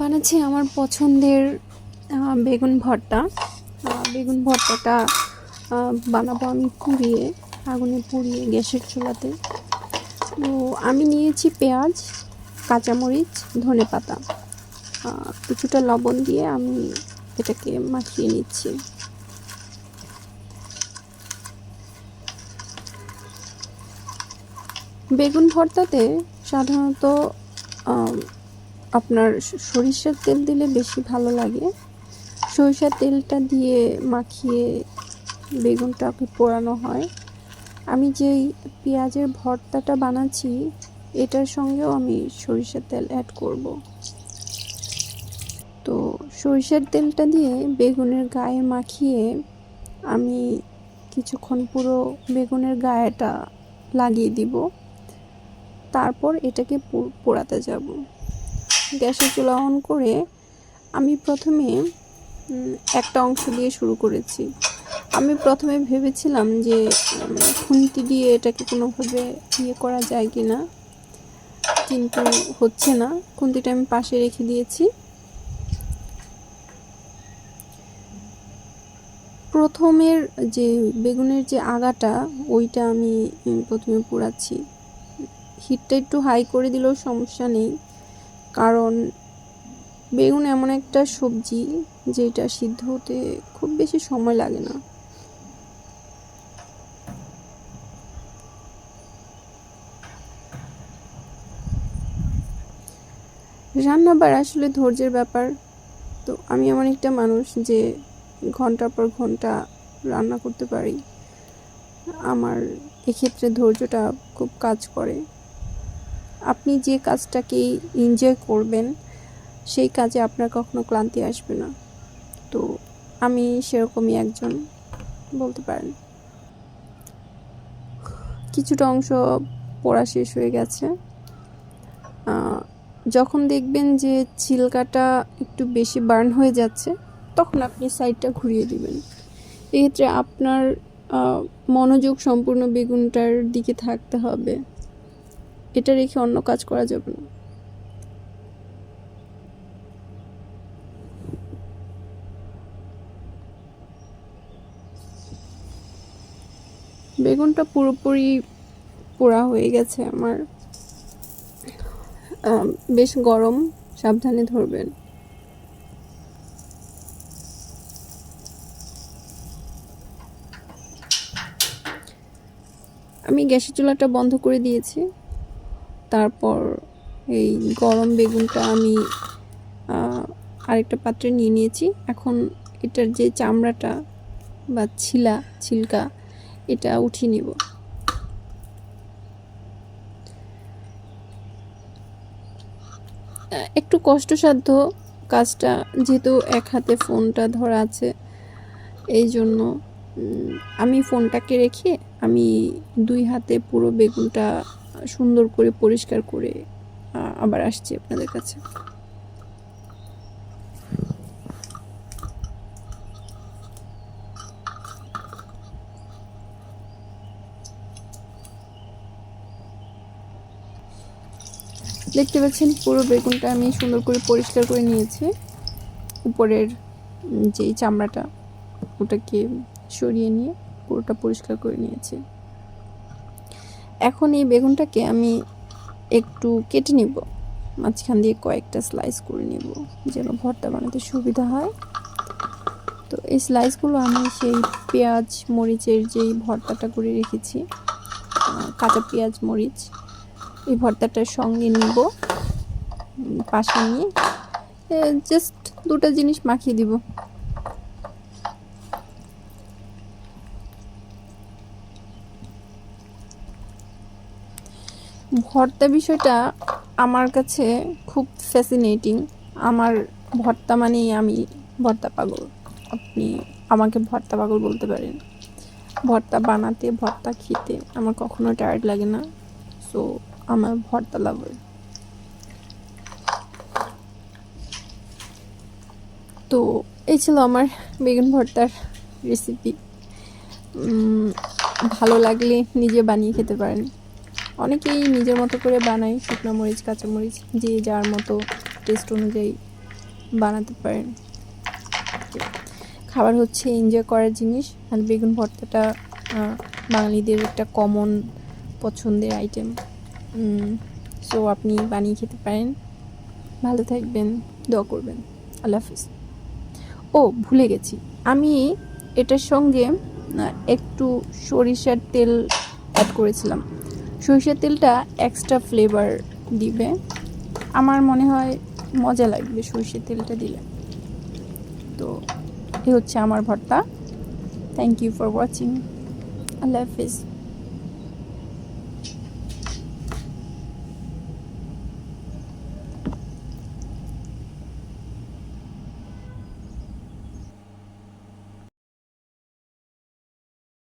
বানাচ্ছি আমার পছন্দের বেগুন ভর্তা। বেগুন ভর্তাটা বানাবো আমি পুড়িয়ে, আগুনে পুড়িয়ে গ্যাসের চুলাতে। তো আমি নিয়েছি পেঁয়াজ, কাঁচামরিচ, ধনে পাতা। কিছুটা লবণ দিয়ে আমি এটাকে মাখিয়ে নিচ্ছি। বেগুন ভর্তাতে সাধারণত আপনার সরিষার তেল দিলে বেশি ভালো লাগে। সরিষার তেলটা দিয়ে মাখিয়ে বেগুনটাকে পোড়ানো হয়। আমি যেই পেঁয়াজের ভর্তাটা বানাচ্ছি, এটার সঙ্গেও আমি সরিষার তেল অ্যাড করব। তো সরিষার তেলটা দিয়ে বেগুনের গায়ে মাখিয়ে আমি কিছুক্ষণ পুরো বেগুনের গায়েটা লাগিয়ে দিব। তারপর এটাকে পোড়াতে যাব। গ্যাসের চুলা অন করে আমি প্রথমে একটা অংশ দিয়ে শুরু করেছি। আমি প্রথমে ভেবেছিলাম যে খুন্তি দিয়ে এটাকে কোনোভাবে ইয়ে করা যায় কি না, কিন্তু হচ্ছে না। খুন্তিটা আমি পাশে রেখে দিয়েছি। প্রথমের যে বেগুনের যে আগাটা, ওইটা আমি প্রথমে পোড়াচ্ছি। হিটটা একটু হাই করে দিলেও সমস্যা নেই। কারণ বেগুন এমন একটা সবজি যেটা সিদ্ধ হতে খুব বেশি সময় লাগে না। রান্নাবার আসলে ধৈর্যের ব্যাপার। তো আমি এমন একটা মানুষ যে ঘণ্টার পর ঘণ্টা রান্না করতে পারি। আমার এক্ষেত্রে ধৈর্যটা খুব কাজ করে। আপনি যে কাজটাকে এনজয় করবেন, সেই কাজে আপনার কখনো ক্লান্তি আসবে না। তো আমি সেরকমই একজন, বলতে পারেন। কিছুটা অংশ পড়া শেষ হয়ে গেছে। যখন দেখবেন যে চিলকাটা একটু বেশি বার্ন হয়ে যাচ্ছে, তখন আপনি সাইডটা ঘুরিয়ে দিবেন। এক্ষেত্রে আপনার মনোযোগ সম্পূর্ণ বেগুনটার দিকে থাকতে হবে। এটা রেখে অন্য কাজ করা যাবে না। বেগুনটা পুরোপুরি পোড়া হয়ে গেছে আমার। বেশ গরম, সাবধানে ধরবেন। আমি গ্যাসের চুলাটা বন্ধ করে দিয়েছি। তারপর এই গরম বেগুনটা আমি আরেকটা পাত্রে নিয়ে নিয়েছি। এখন এটার যে চামড়াটা বা ছিলা, ছিলকা, এটা উঠিয়ে নিব। একটু কষ্টসাধ্য কাজটা, যেহেতু এক হাতে ফোনটা ধরা আছে, এই জন্য আমি ফোনটাকে রেখে আমি দুই হাতে পুরো বেগুনটা সুন্দর করে পরিষ্কার করে আবার আসছি আপনাদের কাছে। দেখতে পাচ্ছেন, পুরো বেগুনটা আমি সুন্দর করে পরিষ্কার করে নিয়েছি। উপরের যেই চামড়াটা, ওটাকে সরিয়ে নিয়ে পুরোটা পরিষ্কার করে নিয়েছি। এখন এই বেগুনটাকে আমি একটু কেটে নিব। মাঝখান দিয়ে কয়েকটা স্লাইস করে নেব, যেন ভর্তা বানাতে সুবিধা হয়। তো এই স্লাইসগুলো আমি সেই পেঁয়াজ, মরিচের যেই ভর্তাটা করে রেখেছি কাঁচা পেঁয়াজ, মরিচ, এই ভর্তাটার সঙ্গে নিব। পাশে নিয়ে জাস্ট দুটো জিনিস মাখিয়ে দিব। ভর্তা বিষয়টা আমার কাছে খুব ফ্যাসিনেটিং আমার ভর্তা মানেই আমি ভর্তা পাগল। আপনি আমাকে ভর্তা পাগল বলতে পারেন। ভর্তা বানাতে, ভর্তা খেতে আমার কখনো টায়ার্ড লাগে না। সো আমার ভর্তা লাভার তো, এই ছিল আমার বেগুন ভর্তার রেসিপি ভালো লাগলে নিজে বানিয়ে খেতে পারেন। অনেকেই নিজের মতো করে বানায় শুকনো মরিচ, কাঁচা মরিচ, যে যার মতো টেস্ট অনুযায়ী বানাতে পারেন। খাবার হচ্ছে এনজয় করার জিনিস আর বেগুন ভর্তাটা বাঙালিদের একটা কমন পছন্দের আইটেম সো আপনি বানিয়ে খেতে পারেন। ভালো থাকবেন, দোয়া করবেন। আল্লাহ হাফিজ। ও, ভুলে গেছি। আমি এটার সঙ্গে একটু সরিষার তেল অ্যাড করেছিলাম। সরিষার তেলটা এক্সট্রা ফ্লেভার দিবে। আমার মনে হয় মজা লাগবে সরষের তেলটা দিলে। তো এ হচ্ছে আমার ভর্তা। থ্যাংক ইউ ফর ওয়াচিং আল্লাহ হাফিজ।